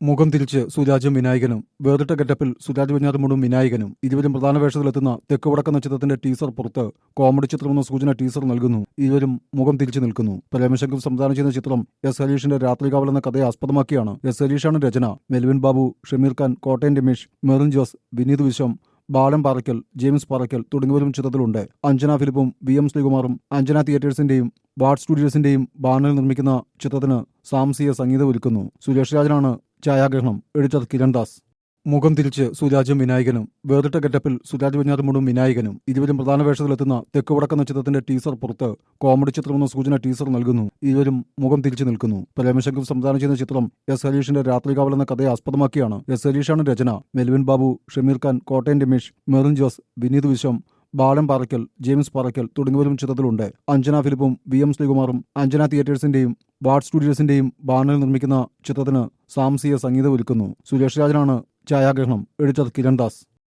മുഖം തിരിച്ച് സുരാജും വിനായകനും വേറിട്ട ഗെറ്റപ്പിൽ സുരാജ് വെഞ്ഞാറുമുടും വിനായകനും ഇരുവരും പ്രധാന വേഷത്തിലെത്തുന്ന തെക്ക് വടക്കുന്ന ചിത്രത്തിന്റെ ടീസർ പുറത്ത് കോമഡി ചിത്രമെന്ന സൂചന ടീസർ നൽകുന്നു. ഇരുവരും മുഖം തിരിച്ചു നിൽക്കുന്നു. പ്രേമശങ്കർ സംവിധാനം ചെയ്യുന്ന ചിത്രം എസ് ഹരീഷിന്റെ രാത്രികാവൽ എന്ന കഥയെ ആസ്പദമാക്കിയാണ് എസ് ഹരീഷാണ് രചന. മെൽവിൻ ബാബു ഷമീർ ഖാൻ കോട്ടയം രമേശ് മെറിൻ ജോസ് വിനീത് വിശ്വം ബാലൻ പാറയ്ക്കൽ ജെയിംസ് പാറയ്ക്കൽ തുടങ്ങിയവരും ചിത്രത്തിലുണ്ട്. അഞ്ജന ഫിലിപ്പും വി എം ശ്രീകുമാറും അഞ്ജന തിയേറ്റേഴ്സിന്റെയും വാർഡ് സ്റ്റുഡിയോസിന്റെയും ബാനറിൽ നിർമ്മിക്കുന്ന ചിത്രത്തിന് സാംസിയ സംഗീതം ഒരുക്കുന്നു. സുരേഷ് രാജനാണ് ഛായാഗ്രഹണം. എഡിറ്റർ കിരൺ ദാസ് മുഖം തിരിച്ച് സുരാജും വിനായകനും വേറിട്ട ഗെറ്റപ്പിൽ സുരാജ് വെഞ്ഞാറുമുടും വിനായകനും ഇരുവരും പ്രധാന വേഷത്തിലെത്തുന്ന തെക്ക് വടക്കുന്ന ചിത്രത്തിന്റെ ടീസർ പുറത്ത് കോമഡി ചിത്രമെന്ന സൂചന ടീസർ നൽകുന്നു. ഇരുവരും മുഖം തിരിച്ചു നിൽക്കുന്നു. പ്രേമശങ്കർ സംവിധാനം ചെയ്യുന്ന ചിത്രം എസ് ഹരീഷിന്റെ രാത്രികാവൽ എന്ന കഥയെ ആസ്പദമാക്കിയാണ്. എസ് ഹരീഷാണ് രചന. മെൽവിൻ ബാബു ഷമീർ ഖാൻ കോട്ടയം രമേശ് മെറിൻ ജോസ് വിനീത് വിശ്വം ബാലൻ പാറയ്ക്കൽ ജെയിംസ് പാറയ്ക്കൽ തുടങ്ങിയവരും ചിത്രത്തിലുണ്ട്. അഞ്ജന ഫിലിപ്പും വി എം ശ്രീകുമാറും അഞ്ജന തിയേറ്റേഴ്സിന്റെയും വാർഡ് സ്റ്റുഡിയോസിന്റെയും ബാനറിൽ നിർമ്മിക്കുന്ന ചിത്രത്തിന് സാംസിയ സംഗീതം ഒരുക്കുന്നു സുരേഷ് രാജനാണ് ഛായാഗ്രഹണം. എഡിറ്റർ കിരൺ ദാസ്.